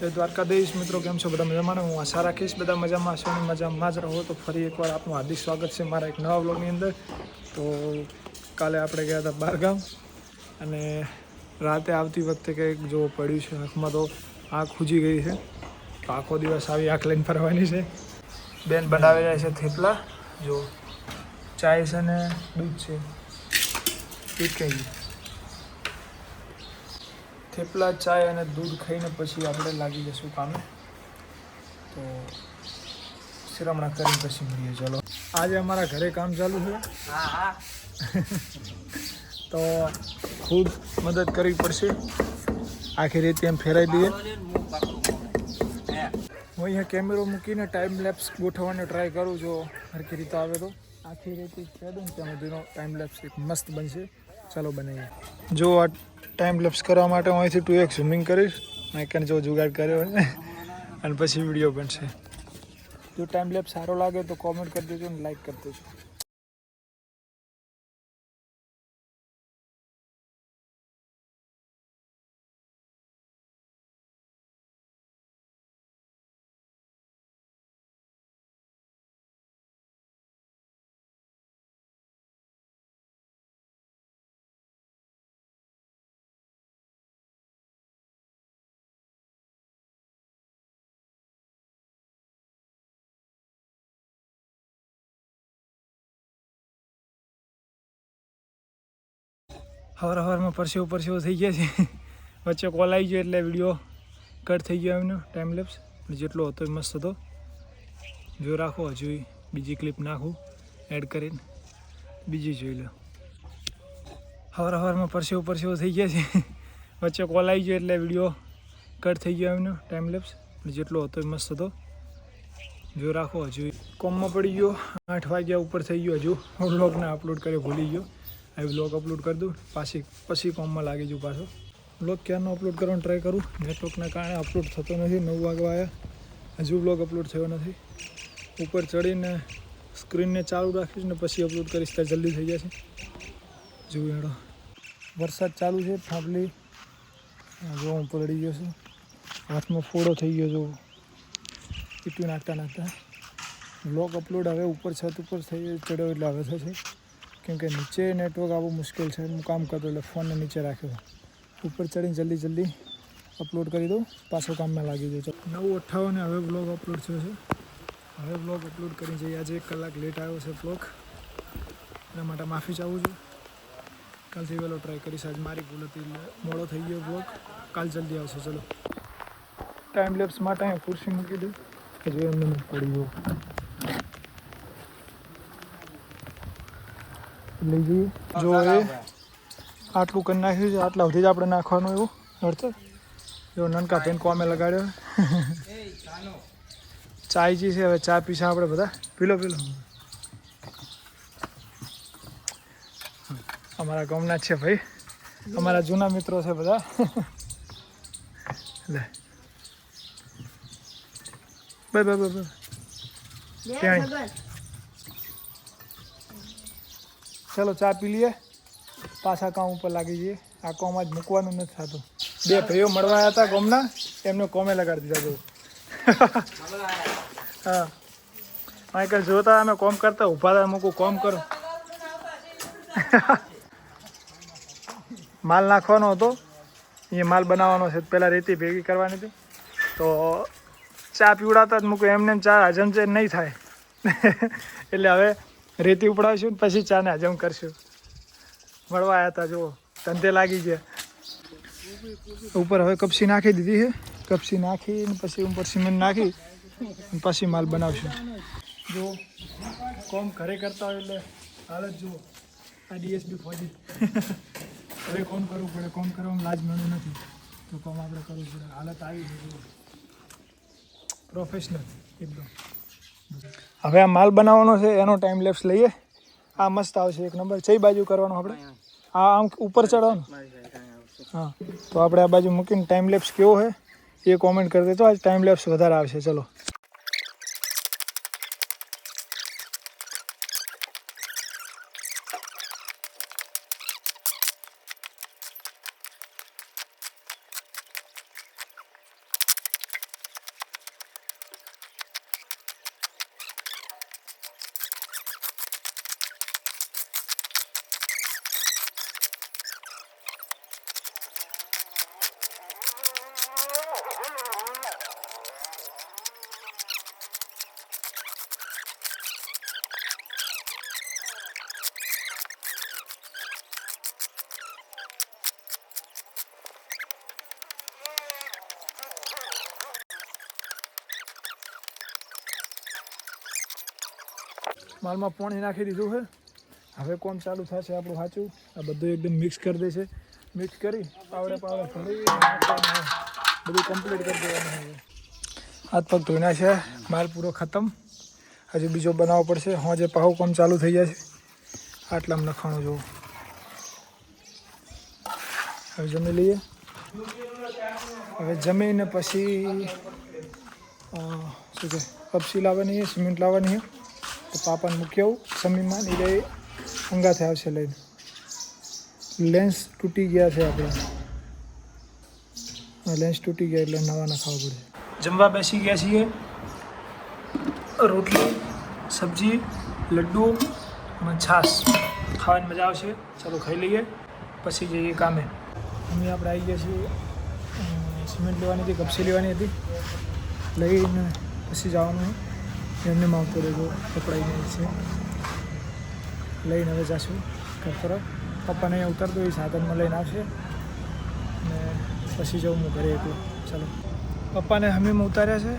જય દ્વારકાધીશ. મિત્રો, કેમ છો? બધા મજામાં? હું આશા રાખીશ બધા મજામાં હશો અને મજામાં જ રહો. તો ફરી એકવાર આપનું હાર્દિક સ્વાગત છે મારા એક નવા બ્લોગની અંદર. તો કાલે આપણે ગયા હતા બારગામ અને રાતે આવતી વખતે કંઈક જો પડ્યું છે. આંખમાં તો આંખ ખૂજી ગઈ છે. તો આખો દિવસ આવી આંખ લઈને ફરવાની છે. બેન બનાવી રહ્યા છે થેપલા. જો ચાય છે ને દૂધ છે. દૂધ કઈ થેપલા, ચાય અને દૂધ ખાઈને પછી આપણે લાગી જશું કામે. તો શિરામણા કરીને પછી મળીએ. ચલો. આજે અમારા ઘરે કામ ચાલુ છે. તો ખૂબ મદદ કરવી પડશે. આખી રીતે એમ ફેરાઈ દઈએ. હું અહીંયા કેમેરો મૂકીને ટાઈમ લેપ્સ ગોઠવવાનો ટ્રાય કરું જો હરખી રીતે આવે તો. આખી રીતે દઉં ત્યાં સુધીનો ટાઈમ લેપ્સ એક મસ્ત બનશે. ચાલો બનાવીએ. જો આ ટાઈમ લેપ્સ કરવા માટે હું અહીંથી ટુ એક ઝૂમિંગ કરીશ. મેં જો જુગાડ કર્યો હોય અને પછી વીડિયો બનશે. જો ટાઈમ લેપ સારો લાગે તો કોમેન્ટ કરી દેજો અને લાઈક કરી દેજો. હવાર હવારમાં પરસેવો પરસેવો થઈ ગયા છે. વચ્ચે કોલ આવી ગયો એટલે વીડિયો કટ થઈ ગયો એમનો ટાઈમ લેપ્સ પણ જેટલો હતો એ મસ્ત હતો. જો રાખો, હજુ બીજી ક્લિપ નાખું એડ કરીને. બીજી જોઈ લો. હવાર હવારમાં પરસેવો પરસેવો થઈ ગયા છે. વચ્ચે કોલ આવી ગયો એટલે વીડિયો કટ થઈ ગયો એમનો ટાઈમ લેપ્સ પણ જેટલો હતો એ મસ્ત હતો. જો રાખો, હજુ. કોમમાં પડી ગયો. આઠ વાગ્યા ઉપર થઈ ગયો હજુ. હું બ્લોગને અપલોડ કર્યો, ભૂલી ગયો. આ બ્લોગ અપલોડ કરી દઉં. પાછી પછી કોમમાં લાગી જઉં પાછો. બ્લોગ ક્યારનો અપલોડ કરવાનો ટ્રાય કરું? નેટવર્કના કારણે અપલોડ થતો નથી. નવ વાગવા આવ્યા હજુ બ્લોગ અપલોડ થયો નથી. ઉપર ચડીને સ્ક્રીનને ચાલુ રાખીશ ને પછી અપલોડ કરીશ. ત્યાં જલ્દી થઈ જશે. જોયું હેડો. વરસાદ ચાલુ છે. ફાફલી જો હું પલળી ગયો છું. હાથમાં ફોડો થઈ ગયો જો પીટું નાખતા નાખતા. બ્લોગ અપલોડ હવે ઉપર, છત ઉપર થઈ ચડ્યો એટલે હવે થશે. કેમ કે નીચે નેટવર્ક આવવું મુશ્કેલ છે. હું કામ કરતો એટલે ફોનને નીચે રાખ્યો. ઉપર ચડીને જલ્દી જલ્દી અપલોડ કરી દઉં. પાછો કામમાં લાગી જજો નવું અઠ્ઠાવને હવે બ્લોગ અપલોડ થયો છે. હવે બ્લોગ અપલોડ કરી જઈએ. આજે એક કલાક લેટ આવ્યો છે બ્લોગ એના માટે માફી ચાહું છું. કાલથી વહેલો ટ્રાય કરીશ. આજ મારી ભૂલ હતી એટલે મોડો થઈ ગયો બ્લોગ કાલ જલ્દી આવશે. ચલો. ટાઈમ લેપ્સ માટે અહીંયા ખુરશી મૂકી દઉં. કે જો એમને એમ પડી ગયો. લઈ જઈએ. જો એ આટલું કરી નાખ્યું છે આટલા સુધી જ આપણે નાખવાનું એવું વળતર જો નનકા પેન કોમે લગાડ્યો. ચાયજી છે હવે ચા પીશે આપણે બધા. પીલો પીલો. અમારા ગામના જ છે ભાઈ. અમારા જૂના મિત્રો છે બધા. લે. બાય બાય બાય ત્યાં ચલો ચા પી લઈએ. પાછા કામ ઉપર લાગી જઈએ. આ કોમાં જ મૂકવાનું નથી થતું. બે ભાઈઓ મળવા હતા કોમના એમને કોમે લગાડી દીધા જો હા. માઇકલ જોતા અમે કોમ કરતા ઊભા હતા મૂકું કોમ કરો. માલ નાખવાનો હતો. એ માલ બનાવવાનો છે. પહેલાં રેતી ભેગી કરવાની હતી. તો ચા પીવડાતા જ મૂકું એમને ચા હજમ છે નહીં થાય. એટલે હવે રેતી ઉપડાવશું પછી ચાને હજમ કરશું. મળવા આવ્યા હતા જુઓ. ધંધે લાગી ગયા. ઉપર હવે કપસી નાખી દીધી છે. કપસી નાખીને પછી ઉપર સિમેન્ટ નાખી પછી માલ બનાવશું. જો કોમ ઘરે કરતા હોય એટલે હાલત જુઓ. આ ડીએસબી ફોજી. હવે કોમ કરવું પડે. કોમ કરવામાં લાજ મળ્યું નથી. તો કોમ આપણે કરવું પડે. હાલત આવી છે પ્રોફેશનલ એકદમ. હવે આ માલ બનાવવાનો છે, એનો ટાઈમ લેપ્સ લઈએ. આ મસ્ત આવશે, એક નંબર. કઈ બાજુ કરવાનો આપણે? આ આમ ઉપર ચડવાનું હા. તો આપણે આ બાજુ મૂકીને ટાઈમ લેપ્સ કેવો છે, એ કોમેન્ટ કરી દેજો. આજ ટાઈમ લેપ્સ વધારે આવશે. ચલો. માલમાં પાણી નાખી દીધું છે. હવે કોમ ચાલુ થશે આપણું સાચું. આ બધું એકદમ મિક્સ કરી દેશે. મિક્સ કરી પાવડે પાવડે બધું કમ્પ્લીટ કરી દેવાનું હવે હાથ પગ ધોઈના છે. માલ પૂરો ખતમ. હજુ બીજો બનાવવો પડશે. હું જે પાહુ કોમ ચાલુ થઈ જશે. આટલામાં નખાણું જોવું. હવે જમી લઈએ. હવે જમીને પછી શું છે? કપસી લાવવાની છે, સિમેન્ટ લાવવાની છે. તો પાપાને મૂકી આવું સમીમાં ને એ અંગાથે આવશે લઈને. લેન્સ તૂટી ગયા છે આપણે. લેન્સ તૂટી ગયા એટલે નવા નખાવવા પડે. જમવા બેસી ગયા છીએ. રોટલી સબ્જી લડ્ડુ અને છાશ. ખાવાની મજા આવશે. ચાલો ખાઈ લઈએ. પછી જઈએ કામે. અમે આપણે આવી ગયા છીએ અમ, સિમેન્ટ લેવાની હતી કપસી લેવાની હતી. લઈને પછી જવાનું. એમને આવતો રહેજો કપડાઈને છે લઈને હવે જશું ઘર તરફ. પપ્પાને અહીંયા ઉતરતો એ સાધનમાં લઈને આવશે. ને પછી જવું હું ઘરે એકલો. ચાલો. પપ્પાને હમીમાં ઉતાર્યા છે.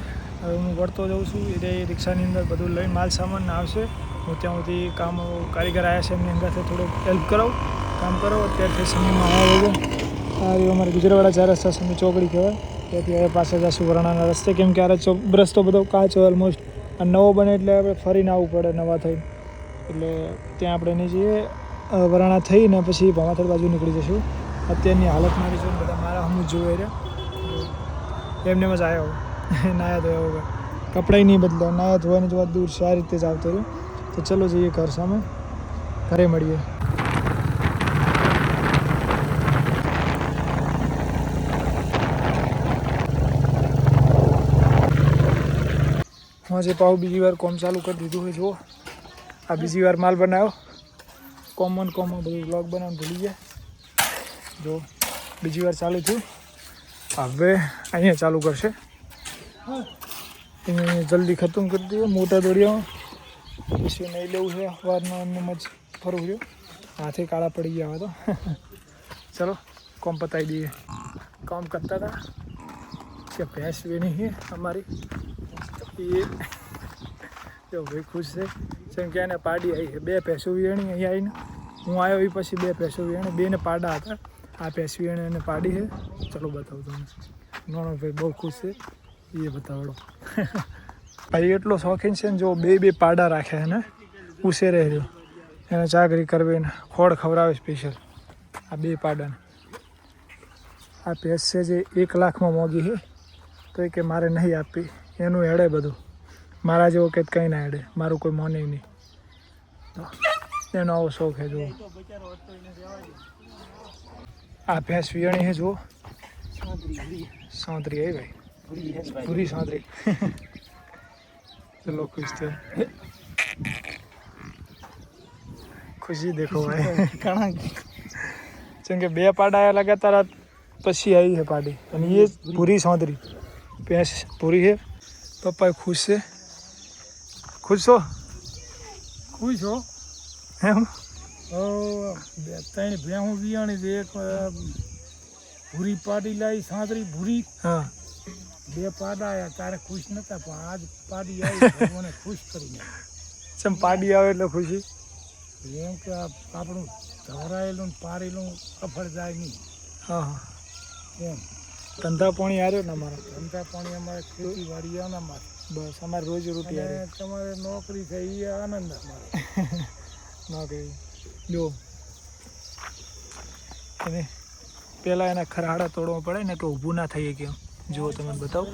હવે હું વળતો જાઉં છું. એ રિક્ષાની અંદર બધું લઈને માલ સામાન આવશે. હું ત્યાં સુધી કામ કારીગર આવ્યા છે, એમની અંદરથી થોડુંક હેલ્પ કરાવું. કામ કરો. અત્યારથી સમયમાં આવ્યા વગર આ રહ્યું અમારે ગુજરાતવાળા ચાર રસ્તા સમી ચોકડી કહેવાય. ત્યાંથી હવે પાસે જશું વરણાના રસ્તે. કેમ કે આ રસ્તો બધો કાચો ઓલમોસ્ટ આ નવો બને એટલે આપણે ફરીને આવવું પડે નવા થઈને. એટલે ત્યાં આપણે નહીં જઈએ વરાણા થઈને પછી ભમાથડ બાજુ નીકળી જશું. અત્યારની હાલત મારી છે બધા મારા હમું જોઈ રહ્યા એમને જ આવ્યો નાયા ધોયા વગર. કપડાય નહીં બદલ્યા નાયા ધોવાની જ વાત દૂર આ રીતે જ આવતો રહ્યો. તો ચલો જઈએ ઘર સામે. ઘરે મળીએ. હું જે પાહુ બીજી વાર કોમ ચાલુ કરી દીધું હોય જુઓ. આ બીજી વાર માલ બનાવ્યો. કોમન કોમન બધું બ્લોગ બનાવવાનું ભૂલી ગયા. જો બીજી વાર ચાલુ થયું. હવે અહીંયા ચાલુ કરશે. અહીંયા જલ્દી ખતમ કરી દઈએ મોટા દોડિયામાં પછી નહીં લેવું છે, વારનો એમને જ ફરવું છે. હાથે કાળા પડી ગયા તો. ચલો, કોમ પતાવી દઈએ. કામ કરતા હતા. કે ભેંસ વેની છે અમારી. એ જો ભાઈ ખુશ છે. જેમ કે એને પાડી આવી છે. બે ભેંસો વેણી અહીંયા આવીને હું આવ્યો એ પછી બે ભેંસો વેણી. બેને પાડા હતા. આ ભેંસ વેણી એને પાડી છે. ચલો બતાવું તમને. નાનો ભાઈ બહુ ખુશ છે. એ બતાવડો. ભાઈ એટલો શોખીન છે ને જો બે બે પાડા રાખે એને ઉછેરે રહ્યો એને ચાકરી કરવી ને ખોળ ખવડાવે સ્પેશિયલ આ બે પાડાને. આ ભેંસ છે જે એક લાખમાં મોંઘી છે. તો એ કે મારે નહીં આપવી. એનું હેડે બધું. મારા જેવો કે કંઈ ના હેડે. મારું કોઈ મને નહીં. એનો આવો શોખ છે, જુઓ. આ ભેંસ વિયાણી હે જુઓ. સાંતરી આવી ભાઈ. પૂરી સાંતરી. ચલો, ખુશ થયો. ખુશી દેખો ભાઈ. જેમ કે બે પાડા લગાતાર પછી આવી છે પાડી. અને એ પૂરી સાંતરી. ભેંસ પૂરી છે. પપ્પા ખુશ છે? ખુશ છો? ખુશ હો. એમ? બે ત્રણ ભેહું વિયાણી એક ભૂરી પાડી લાવી સાંતરી ભૂરી. હા. બે પાડા આવ્યા તારે ખુશ નતા પણ આજ પાડી આવી મને ખુશ કરી નાખી. ચમ પાડી આવે એટલે ખુશી? એમ કે આપણું ધવરાયેલું ને પારેલું સફળ જાય નહીં. હા હા. એમ. ધંધા પાણી આવ્યો ને અમારા? ધંધા પાણી અમારે ખેતીવાડી અમારે. બસ અમારે રોજ રોટી આવે તમારે નોકરી થઈ એ આનંદ અમારે. નોકરી. જો. અને પહેલાં એના ખરાડા તોડવા પડે ને તો ઊભું ના થઈએ કેમ જો તમે બતાવો.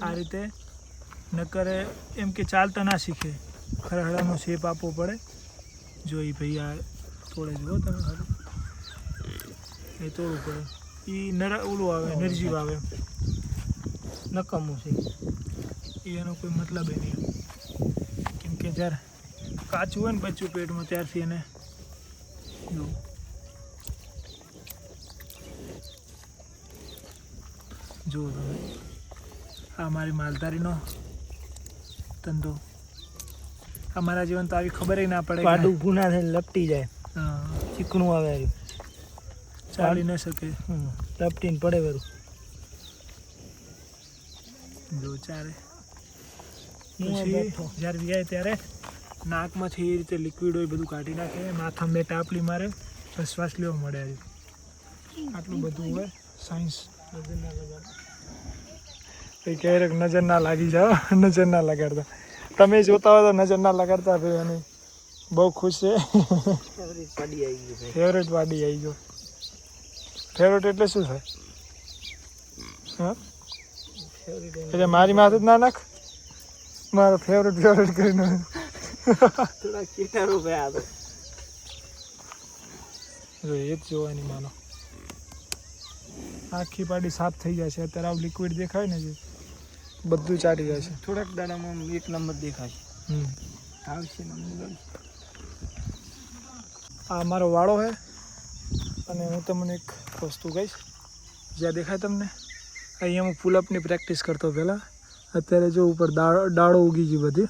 આ રીતે નકરે એમ કે ચાલતા ના શીખે. ખરાડાનો શેપ આપવો પડે. જો એ ભાઈ આ તોડે જુઓ તમે ખાલી એ તોડવું પડે. એ નર ઓલું આવે નિર્જીવ આવે. નકામું છે. એ એનો કોઈ મતલબ નહીં. કેમ કે જ્યારે કાચું હોય ને બચ્ચું પેટમાં ત્યારથી એને જો. જુઓ તમે. આ મારી માલધારીનો ધંધો. અમારા જીવન તો આવી ખબર ના પડે પાડું ભૂના થઈને લપટી જાય. હા, ચીકણું આવે. ચાલી ન શકે. લપટીને પડે વરું. જો ચારે. જ્યારે વ્યાય ત્યારે નાકમાંથી એ રીતે લિક્વિડ હોય બધું કાઢી નાખે. માથામાં બે ટાપલી મારે શ્વાસ લેવો મળે આટલું બધું હોય. સાયન્સ ક્યારેક નજર ના લાગી જાઓ. નજર ના લગાડતા. તમે જોતા હોય તો નજર ના લગાડતા ભાઈ અને બહુ ખુશ છે. ફેવરેટ વાડી આવી ગયો. ફેવરેટ એટલે શું થાય હા એટલે મારી માથે જ ના નાખ મારો ફેવરેટ ફેવરેટ કરીને થોડા કીટાણુ ભયા તો જો એ જ જોવાની માનો આખી પાડી સાફ થઈ જાય છે અત્યારે આવું લિક્વિડ દેખાય ને જે બધું ચાટી જાય છે થોડાક દાડામાં એક નંબર દેખાશે હમ આવશે નંબર આ મારો વાળો છે અને હું તમને એક વસ્તુ કહીશ. જ્યાં દેખાય તમને, અહીંયા હું પુલઅપની પ્રેક્ટિસ કરતો પહેલાં. અત્યારે જો ઉપર દાળ, દાળો ઉગી ગઈ બધી.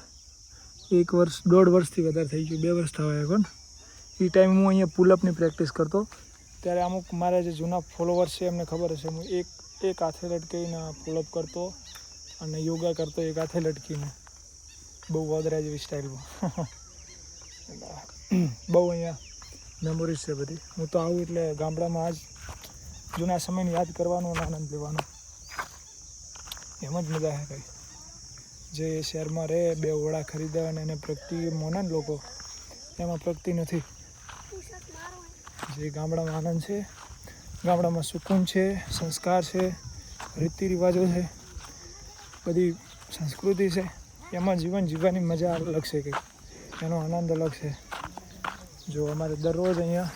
એક વર્ષ, દોઢ વર્ષથી વધારે થઈ ગયું, બે વર્ષ થવા પણ એ ટાઈમ હું અહીંયા પુલઅપની પ્રેક્ટિસ કરતો. ત્યારે અમુક મારા જે જૂના ફોલોવર્સ છે, એમને ખબર હશે, હું એક એક હાથે લટકીને પુલઅપ કરતો અને યોગા કરતો એક હાથે લટકીને. બહુ વદરા જેવી સ્ટાઇલમાં બહુ અહીંયા મેમોરીઝ છે બધી. હું તો આવું એટલે ગામડામાં આજ જૂના સમયને યાદ કરવાનો અને આનંદ લેવાનો. એમ જ મજા છે કંઈ જે શહેરમાં રહે, બે ઓળા ખરીદે અને એને પ્રગતિ મોને લોકો. એમાં પ્રગતિ નથી. જે ગામડામાં આનંદ છે, ગામડામાં સુકૂન છે, સંસ્કાર છે રીતિ રિવાજો છે, બધી સંસ્કૃતિ છે, એમાં જીવન જીવવાની મજા અલગ છે કંઈક. એનો આનંદ અલગ છે. જો અમારે દરરોજ અહીંયા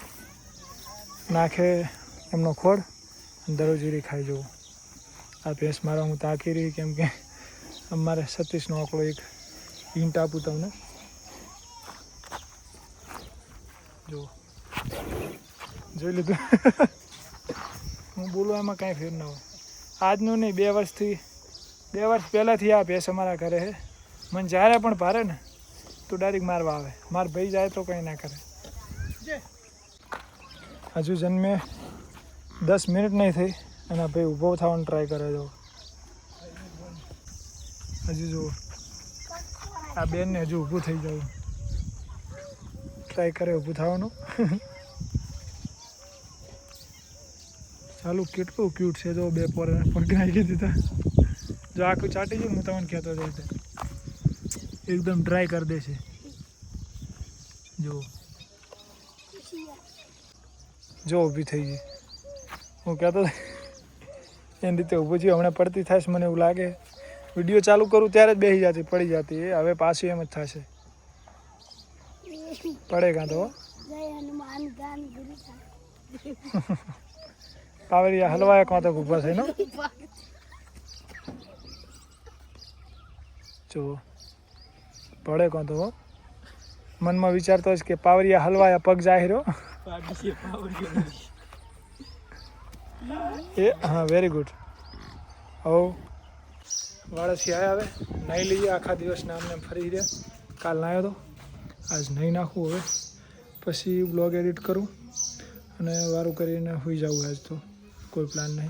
નાખે એમનો ખોળ, અને દરરોજ ઈરી ખાઈ જવું આ ભેંસ મારા હું તાકી રહી કેમ કે અમારે સતીશનો આંકડો એક હિન્ટ આપું તમને. જુઓ. જોઈ લીધું? હું બોલું એમાં કાંઈ ફેર ના હોય. આજનું નહીં, બે વર્ષથી, બે વર્ષ પહેલાંથી આ ભેંસ અમારા ઘરે છે. મને જ્યારે પણ ભારે ને, તો ડાયરેક્ટ મારવા આવે. માર ભાઈ જાય તો કંઈ ના કરે. હજુ જન્મે દસ મિનિટ નહીં થઈ અને આ ભાઈ ઊભો થવાનો ટ્રાય કરે જો હજુ જુઓ. આ બેનને હજુ ઊભું થઈ જવું ટ્રાય કરે ઊભું થવાનું. ચાલુ, કેટલું ક્યુટ છે જો બે પોર પગ નાખી દીધા. જો આખું ચાટી ગયું, હું તમને કહેતો હતો એટલે એકદમ ડ્રાય કરી દે છે જો જો ઊભી થઈ ગઈ. હું કહેતો હતો, એની રીતે ઊભું થયું હમણાં પડતી થશે મને એવું લાગે. વીડિયો ચાલુ કરું ત્યારે જ બેસી જતી પડી જતી. એ હવે પાછી એમ જ થશે. પડે કાં તો પાવરિયા હલવાયા કાં તો ઊભા છે નો જો પડે કાં તો. મનમાં વિચારતો હશે કે પાવરિયા હલવાયા પગ જાહેરો એ, હા વેરી ગુડ હો વાળસી આવ્યા હવે. નાહી લઈએ, આખા દિવસના અમને ફરી રહ્યા. કાલ નાહ્યો તો. આજ નહીં નાખવું હવે. પછી બ્લોગ એડિટ કરું. અને વારું કરીને હોઈ જાઉં આજ તો. કોઈ પ્લાન નહીં.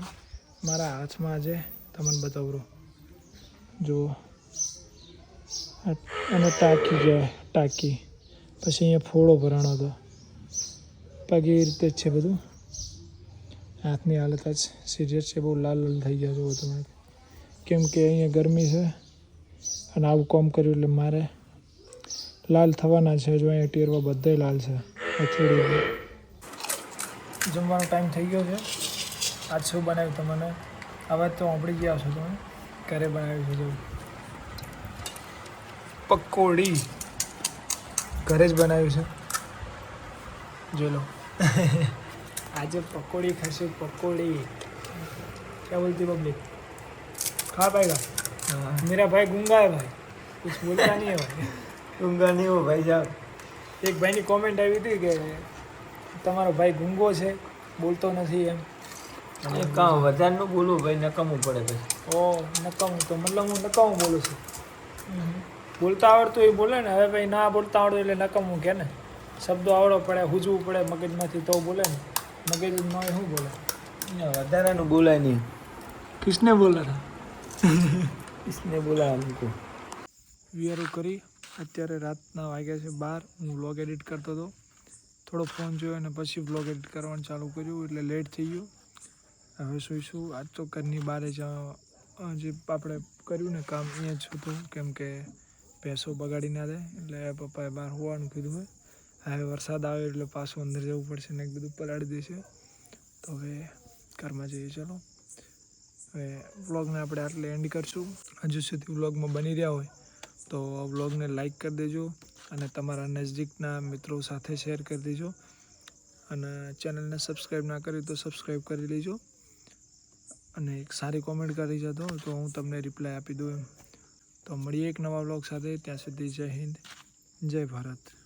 મારા હાથમાં આજે, તમને બતાવરો જો. અને ટાંકી જાય ટાંકી. પછી અહીંયા ફોડો ભરાણો હતો. પગે એ રીતે જ છે બધું. હાથની હાલત જ સિરિયસ છે, બહુ લાલ લાલ થઈ ગયા છો તમે. કેમ કે અહીંયા ગરમી છે અને આવું કોમ કર્યું એટલે મારે લાલ થવાના છે. જો અહીંયા ટેરવા બધે લાલ છે. અથડી જમવાનો ટાઈમ થઈ ગયો છે. આજ શું બનાવ્યું તમને? અવાજ તો સાંભળી ગયા છો તમે. ઘરે બનાવ્યું છે પકોડી. ઘરે જ બનાવ્યું છે. જોઈ લો. આજે પકોડી ખાશે પકોડી क्या बोलती पब्लिक खा पाएगा मेरा भाई गूंगा है भाई कुछ बोलता नहीं है भाई ઊંઘા નહીં હો ભાઈ જાવ એક ભાઈની કોમેન્ટ આવી હતી કે તમારો ભાઈ ગૂંગો છે બોલતો નથી એમ એ કાં વધારે ન બોલું ભાઈ નકામું પડે પછી ઓ નકામું તો મતલબ હું નકામું બોલું છું બોલતા આવડતું એ બોલે ને હવે ભાઈ ના બોલતા આવડતું એટલે નકામું કે ને શબ્દો આવડો પડે હૂજવું પડે મગજમાંથી તો બોલે ને. મગજ ન હોય શું બોલે? વધારાનું બોલાય નહીં. કિસને બોલે કિસને બોલાય અમુક વિયરો કરી. અત્યારે રાતના વાગ્યા છે બાર. હું વ્લોગ એડિટ કરતો હતો. થોડો ફોન જોયો અને પછી વ્લોગ એડિટ કરવાનું ચાલુ કર્યું એટલે લેટ થઈ ગયું. હવે સુઈશું. આજ તો ઘરની બહાર જ જે આપણે કર્યું ને કામ અહીંયા જ હતું કેમ કે પૈસો બગાડી ના દે. એટલે પપ્પાએ બહાર હોવાનું કીધું હોય. હવે વરસાદ આવે એટલે પાછું અંદર જવું પડશે ને એક બધું પલાળી દેશે. તો હવે ઘરમાં જઈએ, ચલો. હવે વ્લોગને આપણે આટલે એન્ડ કરશું. હજુ સુધી વ્લોગમાં બની રહ્યા હોય તો વ્લોગને લાઈક કરી દેજો અને તમારા નજદીકના મિત્રો સાથે શેર કરી દેજો. અને ચેનલને સબસ્ક્રાઈબ ના કરી તો સબસ્ક્રાઈબ કરી લેજો. અને એક સારી કોમેન્ટ કરી જતો તો હું તમને રિપ્લાય આપી દઉં એમ. તો મળીએ એક નવા વ્લોગ સાથે. ત્યાં સુધી જય હિન્દ, જય ભારત.